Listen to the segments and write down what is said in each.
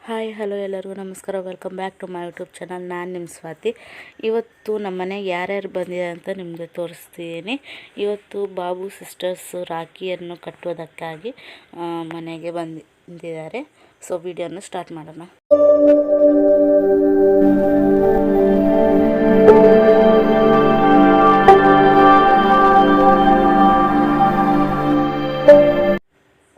Hi, hello ಎಲ್ಲರಿಗೂ ನಮಸ್ಕಾರ. Welcome back to my YouTube channel ನಾನು ನಿಮ್ಮ ಸ್ವಾತಿ. ಇವತ್ತು ನಮ್ಮ ಮನೆಗೆ ಯಾರ್ಯಾರು ಬಂದಿದೆ ಅಂತ ನಿಮಗೆ ತೋರಿಸ್ತೀನಿ. ಇವತ್ತು ಬಾಬು ಸಿಸ್ಟರ್ಸು ರಾಖಿಯನ್ನು ಕಟ್ಟೋದಕ್ಕಾಗಿ ಮನೆಗೆ ಬಂದಿದ್ದಾರೆ. ಸೊ ವಿಡಿಯೋನ ಸ್ಟಾರ್ಟ್ ಮಾಡೋಣ.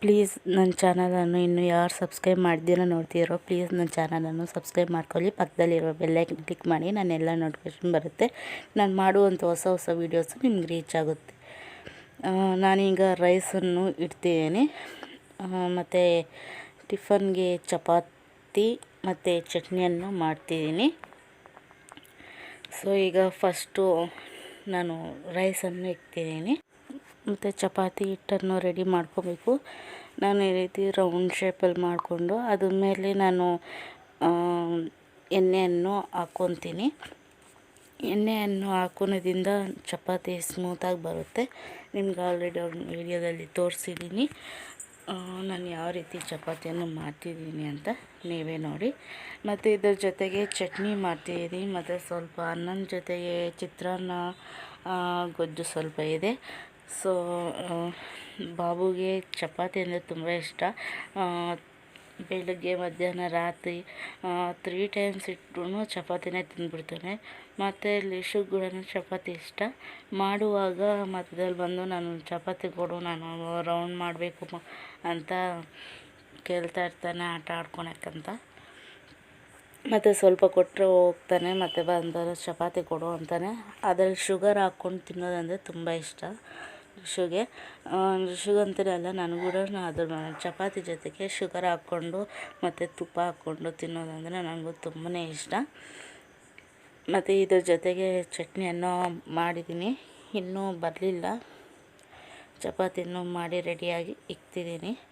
ಪ್ಲೀಸ್ ನನ್ನ ಚಾನಲನ್ನು ಇನ್ನೂ ಯಾರು ಸಬ್ಸ್ಕ್ರೈಬ್ ಮಾಡ್ದಿರೋ ನೋಡ್ತಿರೋ ಪ್ಲೀಸ್ ನನ್ನ ಚಾನಲನ್ನು ಸಬ್ಸ್ಕ್ರೈಬ್ ಮಾಡ್ಕೊಳ್ಳಿ. ಪಕ್ಕದಲ್ಲಿರೋ ಬೆಲ್ಲೈಕನ್ ಕ್ಲಿಕ್ ಮಾಡಿ ನಾನೆಲ್ಲ ನೋಟಿಫಿಕೇಶನ್ ಬರುತ್ತೆ. ನಾನು ಮಾಡುವಂಥ ಹೊಸ ಹೊಸ ವೀಡಿಯೋಸು ನಿಮ್ಗೆ ರೀಚ್ ಆಗುತ್ತೆ. ನಾನೀಗ ರೈಸನ್ನು ಇಡ್ತಿದ್ದೀನಿ. ಮತ್ತು ಟಿಫನ್ಗೆ ಚಪಾತಿ ಮತ್ತು ಚಟ್ನಿಯನ್ನು ಮಾಡ್ತಿದ್ದೀನಿ. ಸೊ ಈಗ ಫಸ್ಟು ನಾನು ರೈಸನ್ನು ಇಡ್ತಿದ್ದೀನಿ. ಮತ್ತು ಚಪಾತಿ ಹಿಟ್ಟನ್ನು ರೆಡಿ ಮಾಡ್ಕೋಬೇಕು. ನಾನು ಈ ರೀತಿ ರೌಂಡ್ ಶೇಪಲ್ಲಿ ಮಾಡಿಕೊಂಡು ಅದ್ರ ಮೇಲೆ ನಾನು ಎಣ್ಣೆಯನ್ನು ಹಾಕ್ಕೊತೀನಿ. ಎಣ್ಣೆಯನ್ನು ಹಾಕೋದ್ರಿಂದ ಚಪಾತಿ ಸ್ಮೂತಾಗಿ ಬರುತ್ತೆ. ನಿಮ್ಗೆ ಆಲ್ರೆಡಿ ಅವ್ರ ವೀಡಿಯೋದಲ್ಲಿ ತೋರಿಸಿದ್ದೀನಿ ನಾನು ಯಾವ ರೀತಿ ಚಪಾತಿಯನ್ನು ಮಾಡ್ತಿದ್ದೀನಿ ಅಂತ ನೀವೇ ನೋಡಿ. ಮತ್ತು ಇದ್ರ ಜೊತೆಗೆ ಚಟ್ನಿ ಮಾಡ್ತಿದ್ದೀನಿ. ಮತ್ತು ಸ್ವಲ್ಪ ಅನ್ನದ ಜೊತೆಗೆ ಚಿತ್ರಾನ್ನ ಗೊಜ್ಜು ಸ್ವಲ್ಪ ಇದೆ. ಸೊ ಬಾಬುಗೆ ಚಪಾತಿ ಅಂದರೆ ತುಂಬ ಇಷ್ಟ. ಬೆಳಗ್ಗೆ, ಮಧ್ಯಾಹ್ನ, ರಾತ್ರಿ ತ್ರೀ ಟೈಮ್ಸ್ ಇಟ್ಟು ಚಪಾತಿನೇ ತಿಂದ್ಬಿಡ್ತಾನೆ. ಮತ್ತು ಲಿಶುಗೆ ಕೂಡ ಚಪಾತಿ ಇಷ್ಟ. ಮಾಡುವಾಗ ಮಧ್ಯದಲ್ಲಿ ಬಂದು, ನಾನು ಚಪಾತಿ ಕೊಡು, ನಾನು ರೌಂಡ್ ಮಾಡಬೇಕು ಅಂತ ಕೇಳ್ತಾ ಇರ್ತಾನೆ ಆಟ ಆಡ್ಕೊಳಕ್ಕಂತ ಮತ್ತು ಸ್ವಲ್ಪ ಕೊಟ್ಟರೆ ಹೋಗ್ತಾನೆ, ಮತ್ತು ಬಂದರೆ ಚಪಾತಿ ಕೊಡು ಅಂತಾನೆ. ಅದರಲ್ಲಿ ಶುಗರ್ ಹಾಕ್ಕೊಂಡು ತಿನ್ನೋದಂದರೆ ತುಂಬ ಇಷ್ಟ. ರಿಷುಗೆ ರಿಷುಗಂತಲೇ ಅಲ್ಲ ಕೂಡ ಅದ್ರ ಚಪಾತಿ ಜೊತೆಗೆ ಶುಗರ್ ಹಾಕ್ಕೊಂಡು ಮತ್ತು ತುಪ್ಪ ಹಾಕ್ಕೊಂಡು ತಿನ್ನೋದಂದರೆ ನನಗೂ ತುಂಬಾ ಇಷ್ಟ. ಮತ್ತು ಇದ್ರ ಜೊತೆಗೆ ಚಟ್ನಿಯನ್ನು ಮಾಡಿದ್ದೀನಿ. ಇನ್ನೂ ಬರಲಿಲ್ಲ. ಚಪಾತಿಯನ್ನು ಮಾಡಿ ರೆಡಿಯಾಗಿ ಇಕ್ತಿದ್ದೀನಿ.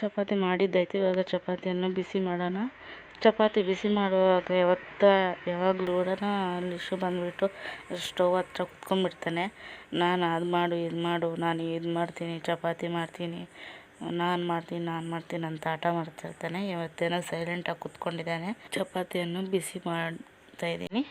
ಚಪಾತಿ ಮಾಡಿದ್ದಾಯ್ತು ಇವಾಗ ಚಪಾತಿಯನ್ನು ಬಿಸಿ ಮಾಡೋಣ. ಚಪಾತಿ ಬಿಸಿ ಮಾಡುವಾಗ ಯಾವತ್ತ, ಯಾವಾಗಲೂ ಕೂಡ ಲಿಶು ಬಂದುಬಿಟ್ಟು ಸ್ಟವ್ ಹತ್ರ ಕುತ್ಕೊಂಡ್ಬಿಡ್ತಾನೆ. ನಾನು ಅದು ಮಾಡು, ಇದು ಮಾಡು, ನಾನು ಇದು ಮಾಡ್ತೀನಿ, ಚಪಾತಿ ಮಾಡ್ತೀನಿ, ನಾನು ಮಾಡ್ತೀನಿ ನಾನು ಮಾಡ್ತೀನಿ ಅಂತ ಆಟ ಮಾಡ್ತಿರ್ತಾನೆ. ಇವತ್ತೇನೋ ಸೈಲೆಂಟಾಗಿ ಕುತ್ಕೊಂಡಿದ್ದಾನೆ. ಚಪಾತಿಯನ್ನು ಬಿಸಿ ಮಾಡ್ತಾ ಇದ್ದೀನಿ.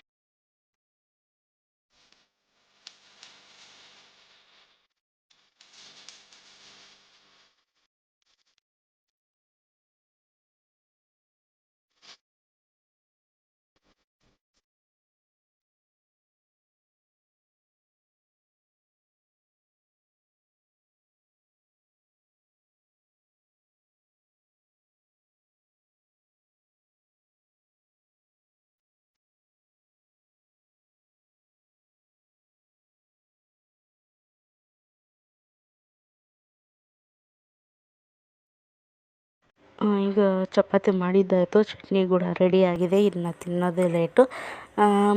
ಈಗ ಚಪಾತಿ ಮಾಡಿದ್ದಾಯಿತು ಚಟ್ನಿ ಕೂಡ ರೆಡಿಯಾಗಿದೆ ಇನ್ನು ತಿನ್ನೋದೇ ಲೇಟು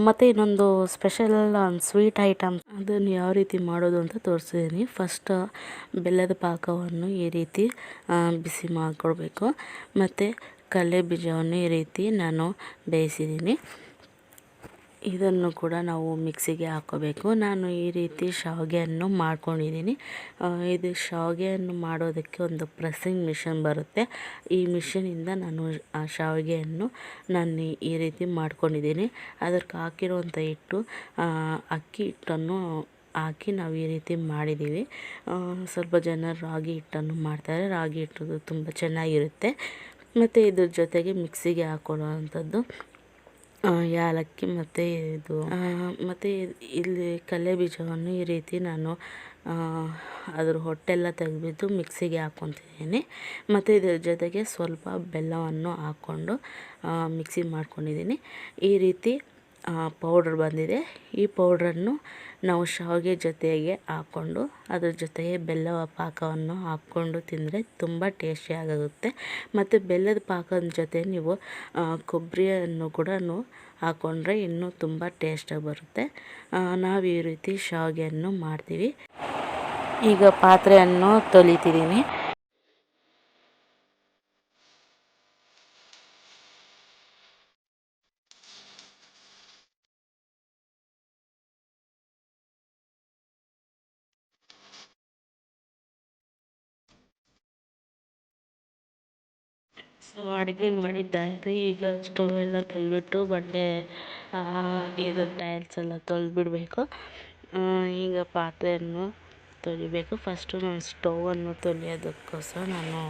ಮತ್ತು ಇನ್ನೊಂದು ಸ್ಪೆಷಲ್ ಒಂದು ಸ್ವೀಟ್ ಐಟಮ್ ಅದನ್ನು ಯಾವ ರೀತಿ ಮಾಡೋದು ಅಂತ ತೋರಿಸಿದ್ದೀನಿ ಫಸ್ಟ್ ಬೆಲ್ಲದ ಪಾಕವನ್ನು ಈ ರೀತಿ ಬಿಸಿ ಮಾಡಿಕೊಡ್ಬೇಕು. ಮತ್ತು ಕಡಲೆ ಬೀಜವನ್ನು ಈ ರೀತಿ ನಾನು ಬೇಯಿಸಿದ್ದೀನಿ ಇದನ್ನು ಕೂಡ ನಾವು ಮಿಕ್ಸಿಗೆ ಹಾಕೋಬೇಕು. ನಾನು ಈ ರೀತಿ ಶಾವಿಗೆಯನ್ನು ಮಾಡ್ಕೊಂಡಿದ್ದೀನಿ. ಇದು ಶಾವಿಗೆಯನ್ನು ಮಾಡೋದಕ್ಕೆ ಒಂದು ಪ್ರೆಸ್ಸಿಂಗ್ ಮಿಷನ್ ಬರುತ್ತೆ. ಈ ಮಿಷನಿಂದ ನಾನು ಆ ಶಾವಿಗೆಯನ್ನು ನಾನು ಈ- ರೀತಿ ಮಾಡ್ಕೊಂಡಿದ್ದೀನಿ. ಅದಕ್ಕೆ ಹಾಕಿರುವಂಥ ಹಿಟ್ಟು ಅಕ್ಕಿ ಹಿಟ್ಟನ್ನು ಹಾಕಿ ನಾವು ಈ ರೀತಿ ಮಾಡಿದ್ದೀವಿ. ಸ್ವಲ್ಪ ಜನ ರಾಗಿ ಹಿಟ್ಟನ್ನು ಮಾಡ್ತಾರೆ. ರಾಗಿ ಹಿಟ್ಟು ತುಂಬ ಚೆನ್ನಾಗಿರುತ್ತೆ. ಮತ್ತು ಇದ್ರ ಜೊತೆಗೆ ಮಿಕ್ಸಿಗೆ ಹಾಕೊಳ್ಳುವಂಥದ್ದು. ಆ, ಯಾಲಕ್ಕಿ ಮತ್ತು ಇದು ಮತ್ತು ಇಲ್ಲಿ ಕಡಲೆ ಬೀಜವನ್ನು ಈ ರೀತಿ ನಾನು ಅದ್ರ ಹೊಟ್ಟೆಲ್ಲ ತೆಗೆದ್ಬಿಟ್ಟು ಮಿಕ್ಸಿಗೆ ಹಾಕ್ಕೊತಿದ್ದೀನಿ. ಮತ್ತು ಇದ್ರ ಜೊತೆಗೆ ಸ್ವಲ್ಪ ಬೆಲ್ಲವನ್ನು ಹಾಕ್ಕೊಂಡು ಮಿಕ್ಸಿ ಮಾಡ್ಕೊಂಡಿದ್ದೀನಿ. ಈ ರೀತಿ ಪೌಡ್ರ್ ಬಂದಿದೆ. ಈ ಪೌಡ್ರನ್ನು ನಾವು ಶಾವಿಗೆ ಜೊತೆಗೆ ಹಾಕ್ಕೊಂಡು ಅದ್ರ ಜೊತೆಗೆ ಬೆಲ್ಲದ ಪಾಕವನ್ನು ಹಾಕ್ಕೊಂಡು ತಿಂದರೆ ತುಂಬ ಟೇಸ್ಟಿಯಾಗುತ್ತೆ ಮತ್ತು ಬೆಲ್ಲದ ಪಾಕದ ಜೊತೆ ನೀವು ಕೊಬ್ಬರಿಯನ್ನು ಕೂಡ ಹಾಕ್ಕೊಂಡ್ರೆ ಇನ್ನೂ ತುಂಬ ಟೇಸ್ಟಾಗಿ ಬರುತ್ತೆ. ನಾವು ಈ ರೀತಿ ಶಾವಿಗೆಯನ್ನು ಮಾಡ್ತೀವಿ. ಈಗ ಪಾತ್ರೆಯನ್ನು ತೊಳಿತಿದ್ದೀನಿ ಸೊ ಅಡುಗೆ ಮಾಡಿದ್ದಾಯಿತು ಈಗ ಸ್ಟವ್ ಎಲ್ಲ ತೊಳೆದ್ಬಿಟ್ಟು ಬಟ್ಟೆ ಇದು ಟೈಲ್ಸ್ ಎಲ್ಲ ತೊಳೆದ್ಬಿಡ್ಬೇಕು. ಈಗ ಪಾತ್ರೆಯನ್ನು ತೊಳಿಬೇಕು. ಫಸ್ಟು ನಾನು ಸ್ಟೌವನ್ನು ತೊಳೆಯೋದಕ್ಕೋಸ್ಕರ ನಾನು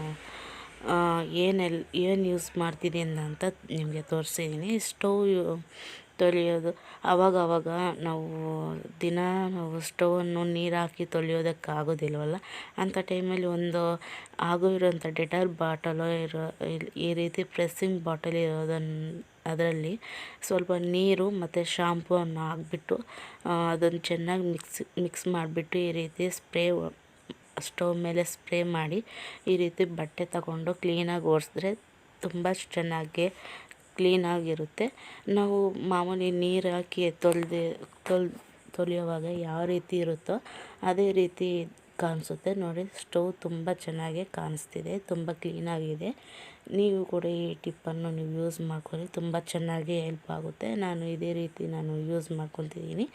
ಏನೆಲ್ಲ ಏನು ಯೂಸ್ ಮಾಡ್ತಿದ್ದೀನಿ ಅಂತ ನಿಮಗೆ ತೋರಿಸಿದ್ದೀನಿ ಸ್ಟವ್ ತೊಳೆಯೋದು. ಆವಾಗ ನಾವು ದಿನ ನಾವು ಸ್ಟವನ್ನು ನೀರು ಹಾಕಿ ತೊಳೆಯೋದಕ್ಕಾಗೋದಿಲ್ವಲ್ಲ? ಅಂಥ ಟೈಮಲ್ಲಿ ಒಂದು ಆಗೋ ಇರೋಂಥ ಡೆಟಾಲ್ ಬಾಟಲೋ ಇರೋ ಈ ರೀತಿ ಪ್ರೆಸ್ಸಿಂಗ್ ಬಾಟಲ್ ಇರೋದನ್ನು ಅದರಲ್ಲಿ ಸ್ವಲ್ಪ ನೀರು ಮತ್ತು ಶಾಂಪೂವನ್ನು ಹಾಕ್ಬಿಟ್ಟು ಅದನ್ನು ಚೆನ್ನಾಗಿ ಮಿಕ್ಸ್ ಮಿಕ್ಸ್ ಮಾಡಿಬಿಟ್ಟು ಈ ರೀತಿ ಸ್ಪ್ರೇ ಸ್ಟವ್ ಮೇಲೆ ಸ್ಪ್ರೇ ಮಾಡಿ ಈ ರೀತಿ ಬಟ್ಟೆ ತಗೊಂಡು ಕ್ಲೀನಾಗಿ ಒರೆಸಿದ್ರೆ ತುಂಬ ಚೆನ್ನಾಗಿ ಕ್ಲೀನಾಗಿರುತ್ತೆ ನಾವು ಮಾಮೂಲಿ ನೀರು ಹಾಕಿ ತೊಳೆದು, ತೊಳ್, ತೊಳೆಯುವಾಗ ಯಾವ ರೀತಿ ಇರುತ್ತೋ ಅದೇ ರೀತಿ ಕಾಣಿಸುತ್ತೆ. ನೋಡಿ, ಸ್ಟವ್ ತುಂಬ ಚೆನ್ನಾಗಿ ಕಾಣಿಸ್ತಿದೆ, ತುಂಬ ಕ್ಲೀನಾಗಿದೆ ನೀವು ಕೂಡ ಈ ಟಿಪ್ಪನ್ನು ನೀವು ಯೂಸ್ ಮಾಡ್ಕೊಳ್ಳಿ, ತುಂಬ ಚೆನ್ನಾಗಿ ಹೆಲ್ಪ್ ಆಗುತ್ತೆ. ನಾನು ಇದೇ ರೀತಿ ನಾನು ಯೂಸ್ ಮಾಡ್ಕೊತಿದ್ದೀನಿ.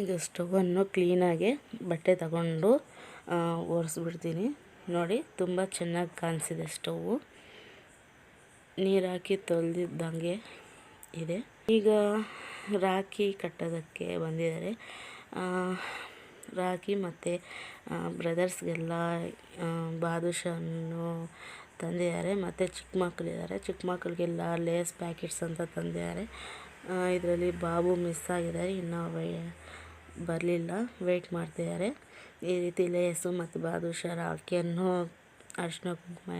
ಈಗ ಸ್ಟವನ್ನು ಕ್ಲೀನಾಗಿ ಬಟ್ಟೆ ತಗೊಂಡು ಒರೆಸ್ಬಿಡ್ತೀನಿ. ನೋಡಿ, ತುಂಬ ಚೆನ್ನಾಗಿ ಕಾಣಿಸಿದೆ ಸ್ಟವ್ವು ನೀರು ಹಾಕಿ ತೊಳೆದಿದ್ದಂಗೆ ಇದೆ. ಈಗ ರಾಖಿ ಕಟ್ಟೋದಕ್ಕೆ ಬಂದಿದ್ದಾರೆ. ರಾಖಿ ಮತ್ತು ಬ್ರದರ್ಸ್ಗೆಲ್ಲ ಬಾದುಷನ್ನು ತಂದಿದ್ದಾರೆ. ಮತ್ತು ಚಿಕ್ಕ ಮಕ್ಕಳಿದ್ದಾರೆ ಚಿಕ್ಕ ಮಕ್ಕಳಿಗೆಲ್ಲ ಲೇಸ್ ಪ್ಯಾಕೆಟ್ಸ್ ಅಂತ ತಂದಿದ್ದಾರೆ. ಇದರಲ್ಲಿ ಬಾಬು ಮಿಸ್ ಆಗಿದ್ದಾರೆ. ಇನ್ನೂ ಬರಲಿಲ್ಲ. ವೆಯ್ಟ್ ಮಾಡ್ತಿದ್ದಾರೆ. ಈ ರೀತಿ ಲೇಸು ಮತ್ತು ಬಾದುಷ ರಾಖಿಯನ್ನು ಅರಿಶಿನ ಕುಂಕುಮ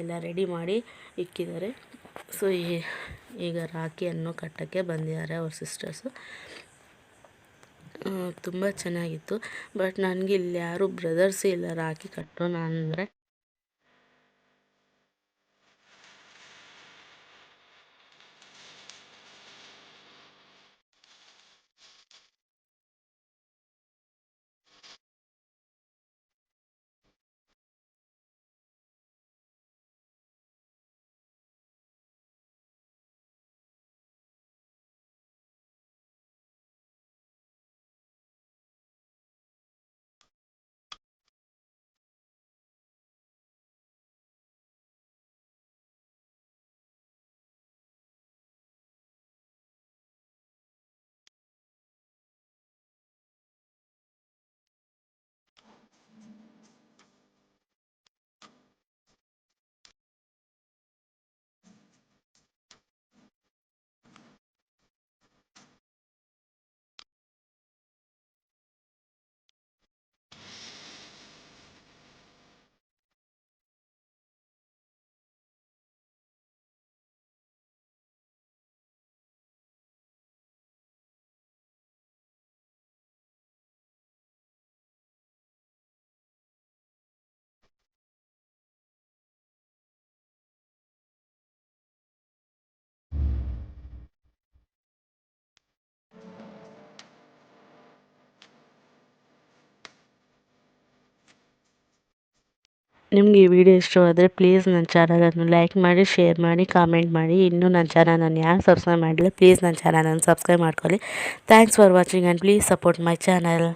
ಎಲ್ಲ ರೆಡಿ ಮಾಡಿ ಇಕ್ಕಿದ್ದಾರೆ. ಸೊ ಈಗ ರಾಖಿಯನ್ನು ಕಟ್ಟೋಕ್ಕೆ ಬಂದಿದ್ದಾರೆ ಅವ್ರ ಸಿಸ್ಟರ್ಸು ತುಂಬ ಚೆನ್ನಾಗಿತ್ತು. ಬಟ್ ನನಗೆ ಇಲ್ಲಿ ಯಾರೂ ಬ್ರದರ್ಸೇ ಇಲ್ಲ ರಾಖಿ ಕಟ್ಟೋಣ ಅಂದರೆ ನಿಮಗೆ ಈ ವಿಡಿಯೋ ಇಷ್ಟವಾದರೆ ಪ್ಲೀಸ್ ನನ್ನ ಚಾನಲನ್ನು ಲೈಕ್ ಮಾಡಿ ಶೇರ್ ಮಾಡಿ ಕಾಮೆಂಟ್ ಮಾಡಿ. ಇನ್ನೂ ನನ್ನ ಚಾನಲನ್ನು ಯಾರು ಸಬ್ಸ್ಕ್ರೈಬ್ ಮಾಡಿಲ್ಲ ಪ್ಲೀಸ್ ನನ್ನ ಚಾನಲನ್ನು ಸಬ್ಸ್ಕ್ರೈಬ್ ಮಾಡ್ಕೊಳ್ಳಿ. Thanks for watching and please support my channel